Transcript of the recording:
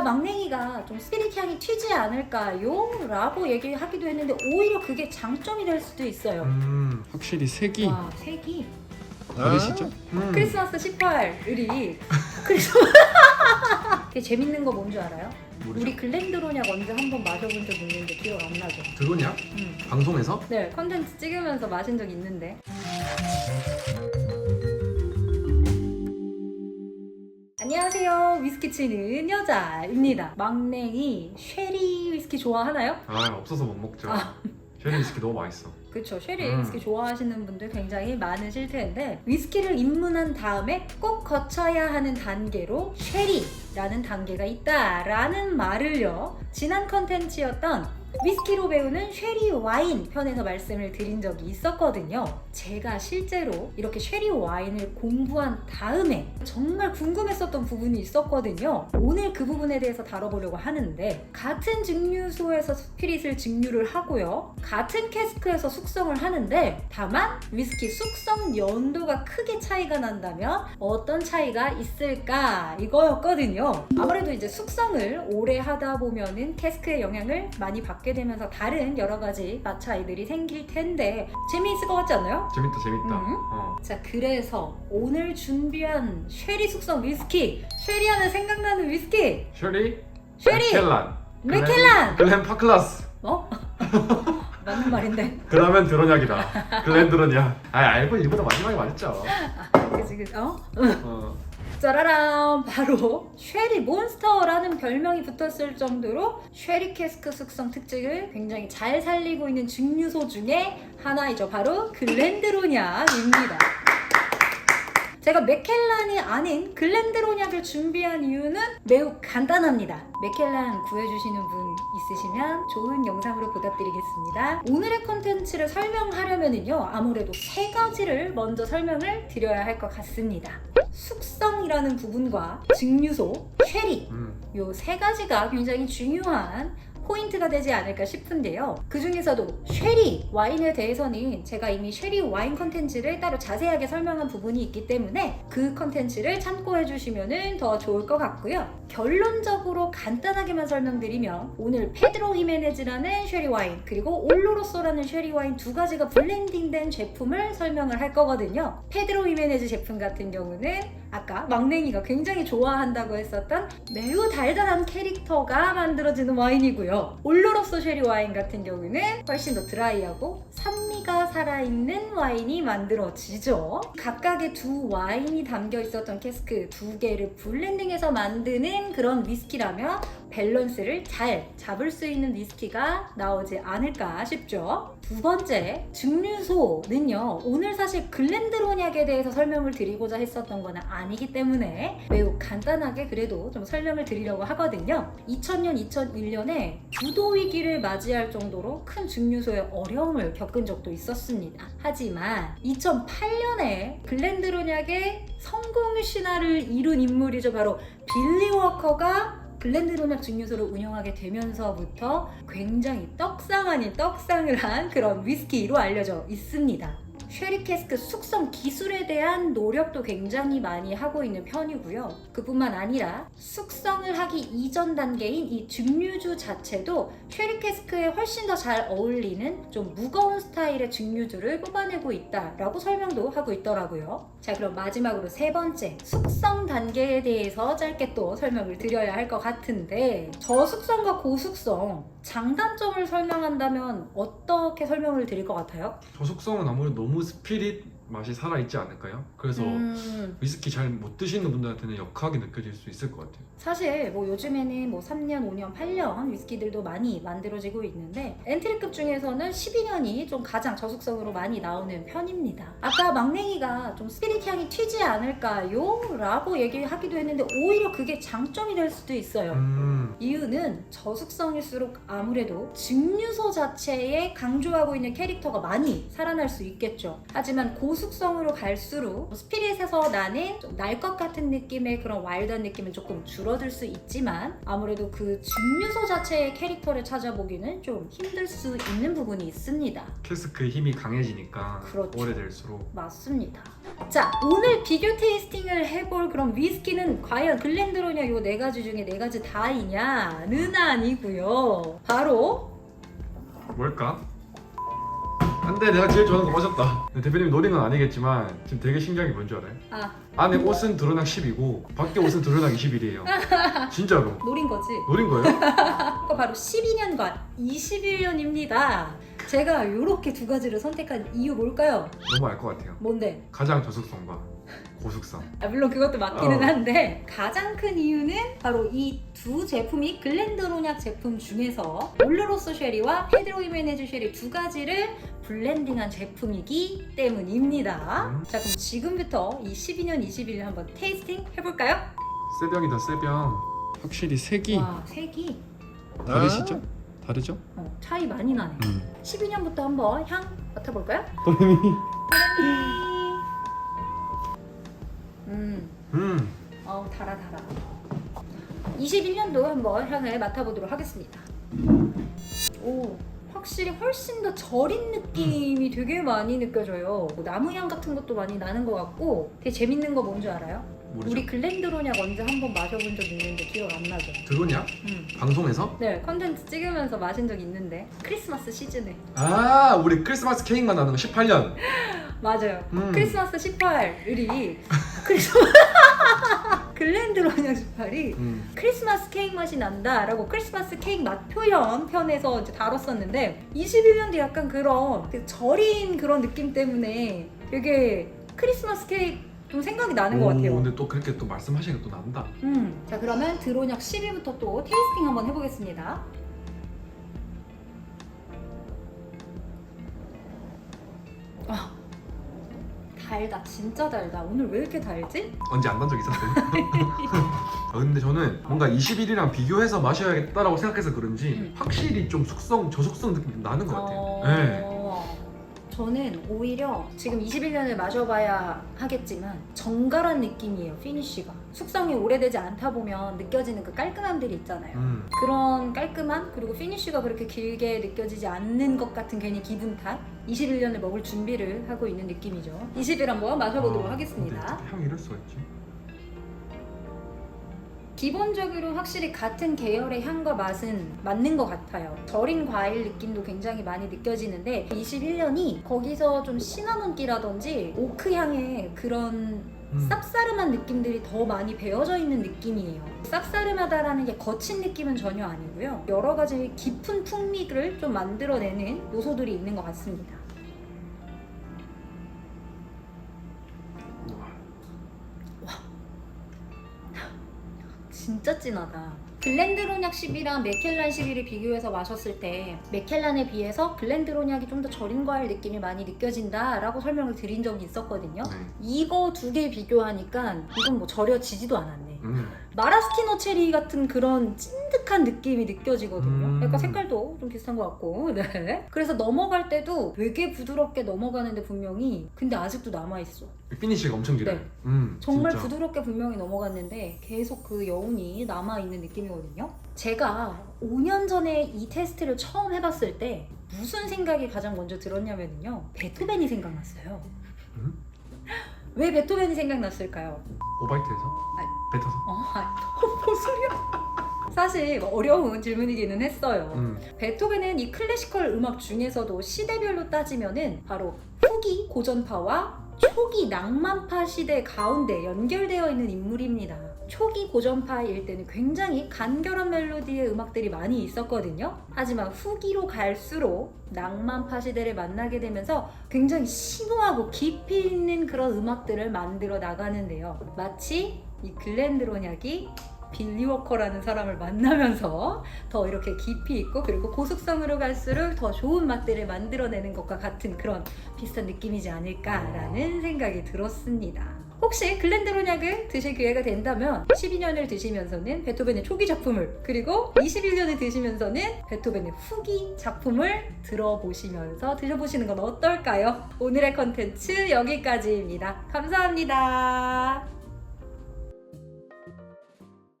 아까 막냉이가 좀 스피릿 향이 튀지 않을까요? 라고 얘기하기도 했는데 오히려 그게 장점이 될 수도 있어요. 음 확실히 색이 와, 색이 다르시죠? 음. 크리스마스 18일이 크리스마스 되게 재밌는 거 뭔 줄 알아요? 모르죠? 우리 글렌드로냐 먼저 한번 마셔본 적 있는데 기억 안 나죠? 그거냐? 음. 방송에서? 네, 컨텐츠 찍으면서 마신 적 있는데. 위스키 치는 여자입니다. 막냉이 쉐리 위스키 좋아하나요? 아 없어서 못 먹죠. 아. 쉐리 위스키 너무 맛있어. 그쵸. 쉐리 음. 위스키 좋아하시는 분들 굉장히 많으실 텐데 위스키를 입문한 다음에 꼭 거쳐야 하는 단계로 쉐리라는 단계가 있다라는 말을요. 지난 컨텐츠였던 위스키로 배우는 쉐리 와인 편에서 말씀을 드린 적이 있었거든요. 제가 실제로 이렇게 쉐리 와인을 공부한 다음에 정말 궁금했었던 부분이 있었거든요. 오늘 그 부분에 대해서 다뤄보려고 하는데 같은 증류소에서 스피릿을 증류를 하고요. 같은 캐스크에서 숙성을 하는데 다만 위스키 숙성 연도가 크게 차이가 난다면 어떤 차이가 있을까 이거였거든요. 아무래도 이제 숙성을 오래 하다 보면은 캐스크의 영향을 많이 받게 되면서 다른 여러 가지 맛 차이들이 생길 텐데 재미있을 것 같지 않나요? 재밌다 재밌다. 음. 어. 자, 그래서 오늘 준비한 쉐리 숙성 위스키. 쉐리 하면 생각나는 위스키. 쉐리? 쉐리! 맥켈란. 맥켈란! 글렌 파클라스. 어? 맞는 말인데. 그러면 드로냐기다. 글렌 드로냐. 아 알고 일부러 마지막에 말했죠. 그치, 그치. 어? 어. 짜라란! 바로 쉐리 몬스터라는 별명이 붙었을 정도로 쉐리 캐스크 숙성 특징을 굉장히 잘 살리고 있는 증류소 중에 하나이죠. 바로 글렌드로냐입니다. 제가 맥켈란이 아닌 글렌드로냐를 준비한 이유는 매우 간단합니다. 맥켈란 구해주시는 분 있으시면 좋은 영상으로 보답드리겠습니다. 오늘의 컨텐츠를 설명하려면요. 아무래도 세 가지를 먼저 설명을 드려야 할 것 같습니다. 숙성이라는 부분과 증류소, 쉐리 음. 요세 가지가 굉장히 중요한 포인트가 되지 않을까 싶은데요. 그 중에서도 쉐리 와인에 대해서는 제가 이미 쉐리 와인 컨텐츠를 따로 자세하게 설명한 부분이 있기 때문에 그 컨텐츠를 참고해 주시면 더 좋을 것 같고요. 결론적으로 간단하게만 설명드리면 오늘 페드로 히메네즈라는 쉐리 와인 그리고 올로로소라는 쉐리 와인 두 가지가 블렌딩된 제품을 설명을 할 거거든요. 페드로 히메네즈 제품 같은 경우는 아까 막냉이가 굉장히 좋아한다고 했었던 매우 달달한 캐릭터가 만들어지는 와인이고요. 올로로소 쉐리 와인 같은 경우는 훨씬 더 드라이하고 산미가 살아있는 와인이 만들어지죠. 각각의 두 와인이 담겨 있었던 캐스크 두 개를 블렌딩해서 만드는 그런 위스키라면 밸런스를 잘 잡을 수 있는 위스키가 나오지 않을까 싶죠. 두 번째, 증류소는요, 오늘 사실 글렌드로니악에 대해서 설명을 드리고자 했었던 건 아니기 때문에 매우 간단하게 그래도 좀 설명을 드리려고 하거든요. 2000년, 2001년에 부도 위기를 맞이할 정도로 큰 증류소의 어려움을 겪은 적도 있었 습니다. 하지만 2008년에 글렌드로니악의 성공 신화를 이룬 인물이죠. 바로 빌리 워커가 블렌드로낙 증류소를 운영하게 되면서부터 굉장히 떡상 아닌 떡상을 한 그런 위스키로 알려져 있습니다. 쉐리 캐스크 숙성 기술에 대한 노력도 굉장히 많이 하고 있는 편이고요. 그뿐만 아니라 숙성을 하기 이전 단계인 이 증류주 자체도 쉐리 캐스크에 훨씬 더 잘 어울리는 좀 무거운 스타일의 증류주를 뽑아내고 있다라고 설명도 하고 있더라고요. 자, 그럼 마지막으로 세 번째 숙성 단계에 대해서 짧게 또 설명을 드려야 할 것 같은데 저숙성과 고숙성 장단점을 설명한다면 어떻게 설명을 드릴 것 같아요? 저속성은 아무래도 너무 스피릿 맛이 살아있지 않을까요? 그래서 음, 위스키 잘 못 드시는 분들한테는 역하게 느껴질 수 있을 것 같아요. 사실 뭐 요즘에는 뭐 3년, 5년, 8년 위스키들도 많이 만들어지고 있는데 엔트리급 중에서는 12년이 좀 가장 저숙성으로 많이 나오는 편입니다. 아까 막냉이가 좀 스피릿 향이 튀지 않을까요? 라고 얘기하기도 했는데 오히려 그게 장점이 될 수도 있어요. 음. 이유는 저숙성일수록 아무래도 증류소 자체에 강조하고 있는 캐릭터가 많이 살아날 수 있겠죠. 하지만 고숙 고숙성으로 갈수록 스피릿에서 나는 날 것 같은 느낌의 그런 와일드한 느낌은 조금 줄어들 수 있지만 아무래도 그 증류소 자체의 캐릭터를 찾아보기는 좀 힘들 수 있는 부분이 있습니다. 캐스크의 힘이 강해지니까 그렇죠. 오래될수록 맞습니다. 자, 오늘 비교 테이스팅을 해볼 그런 위스키는 과연 글렌드로냐 요 네 가지 중에 네 가지 다이냐 는 아니고요. 바로 뭘까? 안돼 내가 제일 좋아하는 거 근데 대표님 노린 건 아니겠지만 지금 되게 신기한 게 뭔지 알아요? 아 안에 옷은 드러nak 10이고 밖에 옷은 드러nak 21이에요 진짜로 노린 거지. 노린 거예요? 그거 바로 12년과 21년입니다. 제가 이렇게 두 가지를 선택한 이유 뭘까요? 너무 알 것 같아요 뭔데? 가장 저속성과 고숙성 아, 물론 그것도 맞기는 어. 한데 가장 큰 이유는 바로 이 두 제품이 글렌드로냐 제품 중에서 올르로스 쉐리와 페드로 히메네즈 쉐리 두 가지를 블렌딩한 제품이기 때문입니다. 음. 자 그럼 지금부터 이 12년 21년 한번 테이스팅 해볼까요? 세병이다 세병 확실히 색이 와 색이 다르시죠? 다르죠? 어, 차이 많이 나네. 음. 12년부터 한번 향 맡아볼까요? 도레미 음, 음어 달아 달아. 21년도 한번 향을 맡아보도록 하겠습니다. 오, 확실히 훨씬 더 절인 느낌이 되게 많이 느껴져요. 뭐 나무 향 같은 것도 많이 나는 것 같고 되게 재밌는 거 뭔지 알아요? 모르죠? 우리 글렌드로냐 먼저 한번 마셔본 적 있는데 기억 안 나죠? 들어오냐? 음. 방송에서? 네, 컨텐츠 찍으면서 마신 적 있는데 크리스마스 시즌에 아 우리 크리스마스 케이크 만나는 거 18년 맞아요. 음. 크리스마스 18일이 크리스마스 글렌드로냐 18이 음. 크리스마스 케이크 맛이 난다라고 크리스마스 케이크 맛 표현 편에서 이제 다뤘었는데 21년도 약간 그런 그 절인 그런 느낌 때문에 되게 크리스마스 케이크 좀 생각이 나는 것 오, 같아요. 근데 또 그렇게 또 말씀하시니까 또 난다 음, 자 그러면 드론약 10위부터 또 테이스팅 한번 해보겠습니다. 아 달다 진짜 달다 오늘 왜 이렇게 달지? 언제 안난적 있었어요? 아, 근데 저는 뭔가 21이랑 비교해서 마셔야겠다라고 생각해서 그런지 음. 확실히 좀 숙성, 저숙성 느낌이 좀 나는 것 같아요. 어, 네. 저는 오히려 지금 21년을 마셔봐야 하겠지만 정갈한 느낌이에요 피니쉬가 숙성이 오래되지 않다 보면 느껴지는 그 깔끔함들이 있잖아요 음. 그런 깔끔함 그리고 피니쉬가 그렇게 길게 느껴지지 않는 것 같은 괜히 기분 탓 21년을 먹을 준비를 하고 있는 느낌이죠 20일 한번 마셔보도록 아, 하겠습니다 근데 향이 이럴 수가 있지? 기본적으로 확실히 같은 계열의 향과 맛은 맞는 것 같아요. 절인 과일 느낌도 굉장히 많이 느껴지는데 21년이 거기서 좀 시나몬기라든지 오크 향의 그런 음. 쌉싸름한 느낌들이 더 많이 배어져 있는 느낌이에요. 쌉싸름하다라는 게 거친 느낌은 전혀 아니고요. 여러 가지 깊은 풍미를 좀 만들어내는 요소들이 있는 것 같습니다. 진짜 진하다. 글렌드로냑 10이랑 메켈란 11을 비교해서 마셨을 때 메켈란에 비해서 글렌드로냑이 좀 더 절인 과일 느낌이 많이 느껴진다 라고 설명을 드린 적이 있었거든요. 네. 이거 두 개 비교하니까 이건 뭐 절여지지도 않았네. 음. 마라스티노 체리 같은 그런 찐 득한 느낌이 느껴지거든요. 음. 약간 색깔도 좀 비슷한 것 같고. 네. 그래서 넘어갈 때도 되게 부드럽게 넘어가는데 분명히 근데 아직도 남아 있어. 피니쉬가 엄청 길어요. 네. 음, 정말 진짜. 부드럽게 분명히 넘어갔는데 계속 그 여운이 남아 있는 느낌이거든요. 제가 5년 전에 이 테스트를 처음 해봤을 때 무슨 생각이 가장 먼저 들었냐면요. 베토벤이 생각났어요. 음? 왜 베토벤이 생각났을까요? 오바이트에서? 아니. 뱉어서? 어, 아니, 뭔 소리야? 사실 어려운 질문이기는 했어요. 음. 베토벤은 이 클래시컬 음악 중에서도 시대별로 따지면은 바로 후기 고전파와 초기 낭만파 시대 가운데 연결되어 있는 인물입니다. 초기 고전파일 때는 굉장히 간결한 멜로디의 음악들이 많이 있었거든요. 하지만 후기로 갈수록 낭만파 시대를 만나게 되면서 굉장히 심오하고 깊이 있는 그런 음악들을 만들어 나가는데요. 마치 이 글렌드로냐기 빌리 워커라는 사람을 만나면서 더 이렇게 깊이 있고 그리고 고속성으로 갈수록 더 좋은 맛들을 만들어내는 것과 같은 그런 비슷한 느낌이지 않을까라는 생각이 들었습니다. 혹시 글렌드로냐를 드실 기회가 된다면 12년을 드시면서는 베토벤의 초기 작품을 그리고 21년을 드시면서는 베토벤의 후기 작품을 들어보시면서 드셔보시는 건 어떨까요? 오늘의 컨텐츠 여기까지입니다. 감사합니다.